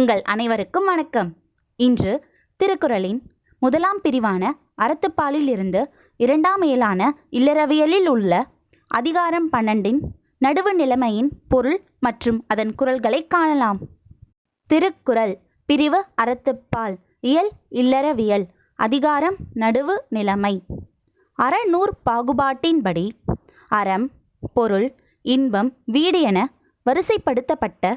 உங்கள் அனைவருக்கும் வணக்கம். இன்று திருக்குறளின் முதலாம் பிரிவான அறத்துப்பாலில் இருந்து இரண்டாம் இயலான இல்லறவியலில் உள்ள அதிகாரம் பன்னெண்டின் நடுவு நிலைமையின் பொருள் மற்றும் அதன் குரல்களை காணலாம். திருக்குறள் பிரிவு அறத்துப்பால் இயல் இல்லறவியல் அதிகாரம் நடுவு நிலைமை. அறநூற் பாகுபாட்டின்படி அறம் பொருள் இன்பம் வீடு என வரிசைப்படுத்தப்பட்ட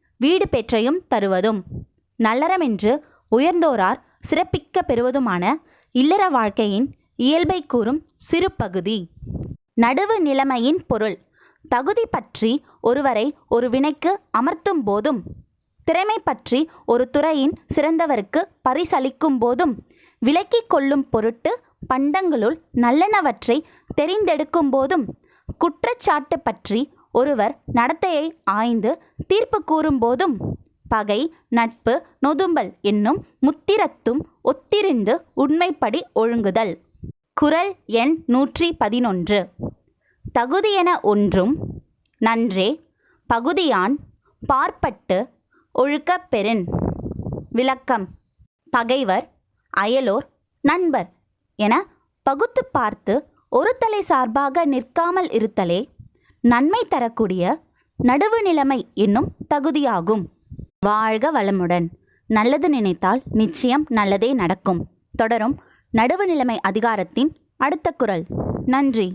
வீடு பெற்றையும் தருவதும். நல்லறமென்று உயர்ந்தோரார் சிறப்பிக்க பெறுவதுமான இல்லற வாழ்க்கையின் இயல்பை கூறும் சிறு பகுதி நடுவு நிலைமையின் பொருள். தகுதி பற்றி ஒருவரை ஒரு வினைக்கு அமர்த்தும் போதும். திறமை பற்றி ஒரு துறையின் சிறந்தவருக்கு பரிசளிக்கும் போதும். விலக்கிக் கொள்ளும் பொருட்டு பண்டங்களுள் நல்லனவற்றை தெரிந்தெடுக்கும் போதும். குற்றச்சாட்டு பற்றி ஒருவர் நடத்தையை ஆய்ந்து தீர்ப்பு கூறும் போதும் பகை நட்பு நொதும்பல் என்னும் முத்திரத்தும் ஒத்திருந்து உண்மைப்படி ஒழுங்குதல். குரல் எண் நூற்றி பதினொன்று தகுதியென ஒன்றும் நன்றே பகுதியான் பார்ப்பட்டு ஒழுக்கப் பெறின். விளக்கம். பகைவர் அயலோர் நண்பர் என பகுத்து பார்த்து ஒரு தலை சார்பாக நிற்காமல் இருத்தலே நன்மை தரக்கூடிய நடுவு நிலைமை என்னும் தகுதியாகும். வாழ்க வளமுடன். நல்லது நினைத்தால் நிச்சயம் நல்லதே நடக்கும். தொடரும். நடுவு நிலைமை அதிகாரத்தின் அடுத்த குரல். நன்றி.